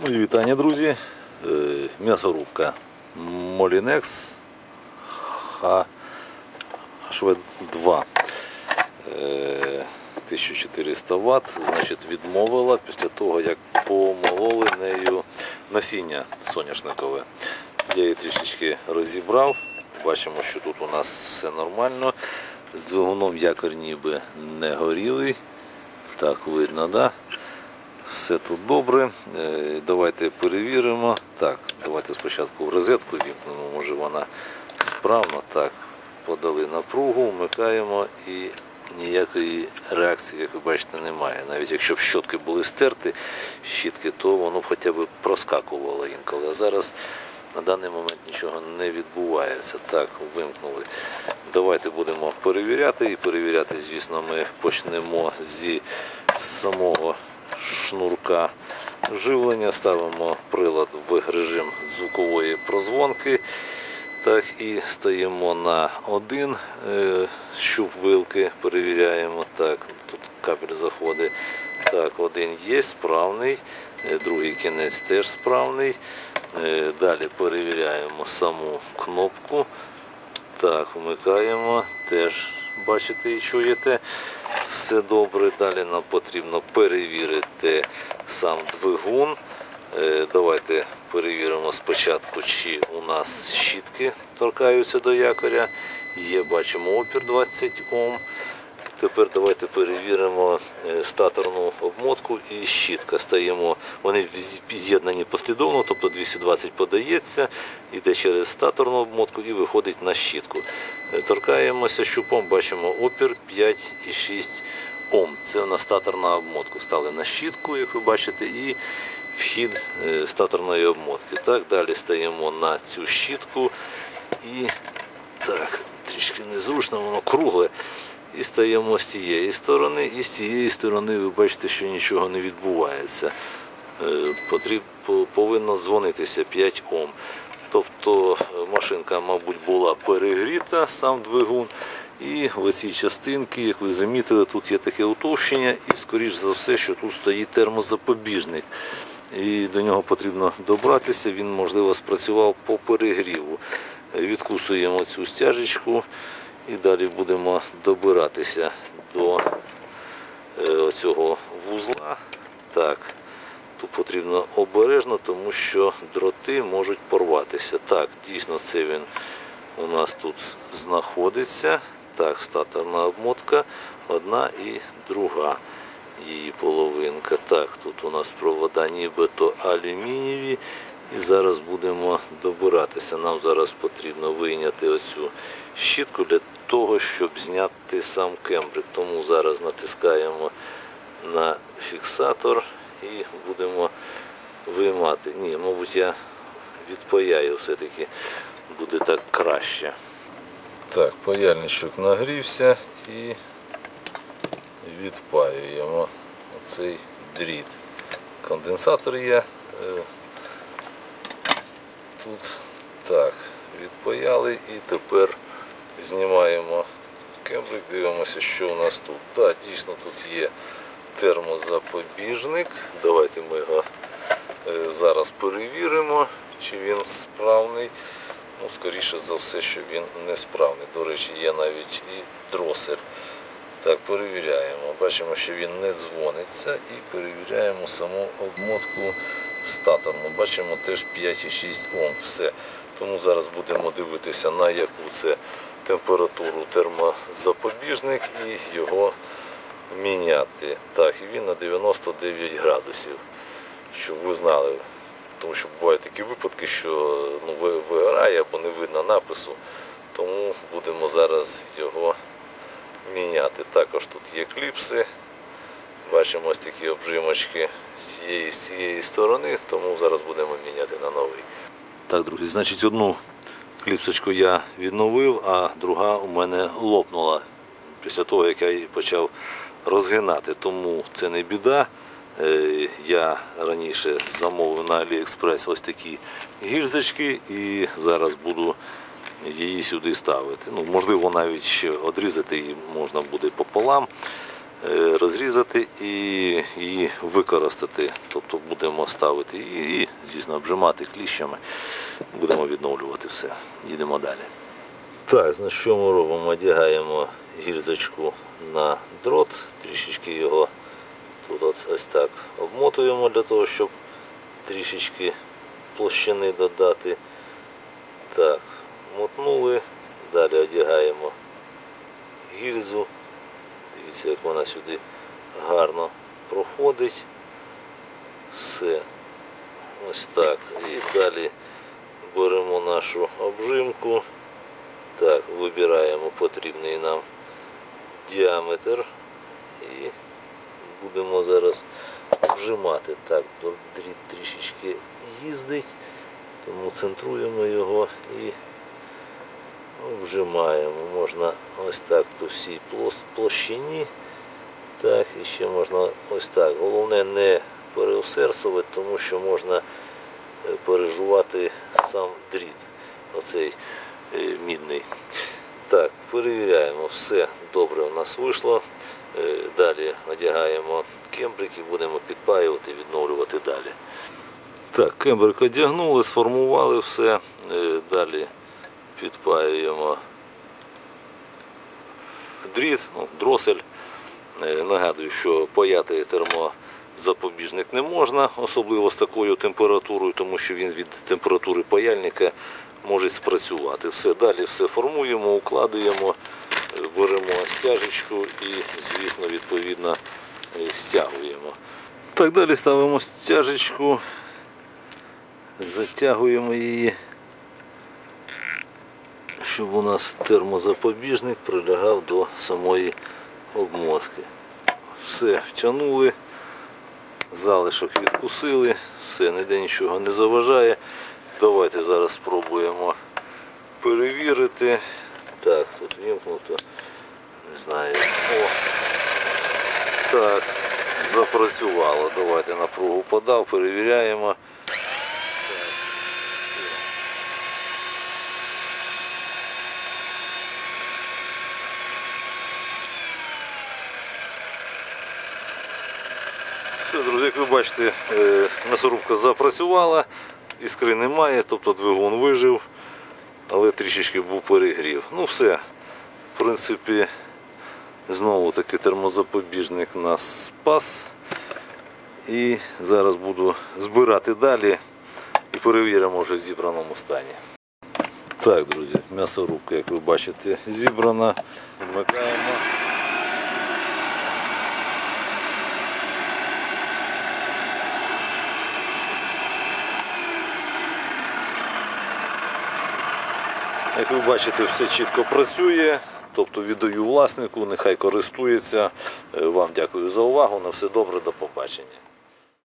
Мої вітання, друзі. Е, М'ясорубка Molinex HV2. Е, 1400 Вт, значить, відмовила після того, як помололи нею насіння соняшникове. Я її трішечки розібрав. Бачимо, що тут у нас все нормально. З двигуном якорь ніби не горілий. Так видно, да? Все тут добре. Е, Давайте перевіримо. Так, давайте спочатку в розетку вімкнемо, може вона справна. Так, подали напругу, вмикаємо і ніякої реакції, як ви бачите, немає. Навіть якщо б щотки були стерті, щітки, то воно б хоча б проскакувало інколи. А зараз на даний момент нічого не відбувається. Так, вимкнули. Давайте будемо перевіряти. І перевіряти, звісно, ми почнемо зі самого шнурка живлення. Ставимо прилад в режим звукової прозвонки. Так, і стаємо на один е, щуп вилки, перевіряємо. Так, тут кабель заходить. Так, один є справний, е, другий кінець теж справний. Е, Далі перевіряємо саму кнопку. Так, вмикаємо, теж бачите і чуєте. Все добре. Далі нам потрібно перевірити сам двигун. Е, Давайте перевіримо спочатку, чи у нас щітки торкаються до якоря. Є, бачимо, опір 20 Ом. Тепер давайте перевіримо е, статорну обмотку і щітка. Стаємо, вони з'єднані послідовно, тобто 220 подається, йде через статорну обмотку і виходить на щітку. Торкаємося щупом, бачимо опір 5,6 Ом. Це у нас статорна обмотка. Стали на щітку, як ви бачите, і вхід е, статорної обмотки. Так, далі стаємо на цю щітку і так, трішки незручно, воно кругле. І стаємо з тієї сторони, і з цієї сторони ви бачите, що нічого не відбувається. Е, Потріб, по- повинно дзвонитися 5 Ом. Тобто е, машинка, мабуть, була перегріта, сам двигун. І в цій частинці, як ви замітили, тут є таке утовщення, і скоріш за все, що тут стоїть термозапобіжник. І до нього потрібно добратися, він, можливо, спрацював по перегріву. Відкусуємо цю стяжечку і далі будемо добиратися до е, цього вузла. Так, тут потрібно обережно, тому що дроти можуть порватися. Так, дійсно це він у нас тут знаходиться. Так, статорна обмотка, одна і друга її половинка. Так, тут у нас провода нібито алюмінієві. І зараз будемо добиратися. Нам зараз потрібно вийняти оцю щітку для того, щоб зняти сам кембрик. Тому зараз натискаємо на фіксатор і будемо виймати. Ні, мабуть, я відпаяю все-таки буде так краще. Так, паяльничок нагрівся і відпаюємо оцей дріт. Конденсатор є. е, Тут так, відпаяли і тепер знімаємо кембрик, дивимося, що у нас тут. Так, дійсно тут є термозапобіжник. Давайте ми його е, зараз перевіримо, чи він справний. Ну, скоріше за все, що він несправний. До речі, є навіть і дросер. Так, перевіряємо. Бачимо, що він не дзвониться і перевіряємо саму обмотку статорну. Бачимо теж 5,6 Ом. Все. Тому зараз будемо дивитися, на яку це температуру термозапобіжник і його міняти. Так, і він на 99 градусів. Щоб ви знали. Тому що бувають такі випадки, що ну, ви- вигорає або не видно напису. Тому будемо зараз його міняти. Також тут є кліпси. Бачимо ось такі обжимочки з цієї, з цієї сторони, тому зараз будемо міняти на новий. Так, друзі, значить одну кліпсочку я відновив, а друга у мене лопнула після того, як я її почав розгинати. Тому це не біда. Е, Я раніше замовив на AliExpress ось такі гільзочки і зараз буду її сюди ставити. Ну, можливо, навіть ще одрізати її можна буде пополам. е, розрізати і її використати. Тобто будемо ставити і звісно, обжимати кліщами. Будемо відновлювати все. Їдемо далі. Так, значить, що ми робимо? Одягаємо гільзочку на дрот, трішечки його тут от ось так обмотуємо для того, щоб трішечки площини додати. Так, мотнули, далі одягаємо гільзу. Дивіться, як вона сюди гарно проходить. Все. Ось так. І далі беремо нашу обжимку. Так, вибираємо потрібний нам діаметр і будемо зараз вжимати. Так, дріт трішечки їздить, тому центруємо його і вжимаємо. Можна ось так по всій площині. Так, і ще можна ось так. Головне не переусердствувати, тому що можна е, пережувати сам дріт. Оцей е, мідний. Так, перевіряємо, все добре у нас вийшло. Е, Далі одягаємо кембрик і будемо підпаювати, відновлювати далі. Так, кембрик одягнули, сформували все. Е, Далі підпаюємо дріт, ну, дросель. Е, Нагадую, що паяти термозапобіжник не можна, особливо з такою температурою, тому що він від температури паяльника може спрацювати. Все далі все формуємо, укладуємо, беремо стяжечку і, звісно, відповідно е, стягуємо. Так далі ставимо стяжечку, затягуємо її, щоб у нас термозапобіжник прилягав до самої обмотки. Все, втягнули, залишок відкусили, все, ніде нічого не заважає. Давайте зараз спробуємо перевірити. Так, тут вімкнуто. Не знаю. О. Так, запрацювало. Давайте напругу подав, перевіряємо. Все, друзі, як ви бачите, е, м'ясорубка запрацювала, іскри немає, тобто двигун вижив, але трішечки був перегрів. Ну все, в принципі, знову таки термозапобіжник нас спас. І зараз буду збирати далі і перевіримо вже в зібраному стані. Так, друзі, м'ясорубка, як ви бачите, зібрана. Вмикаємо. Як ви бачите, все чітко працює. Тобто віддаю власнику, нехай користується. Е, Вам дякую за увагу. На все добре, до побачення.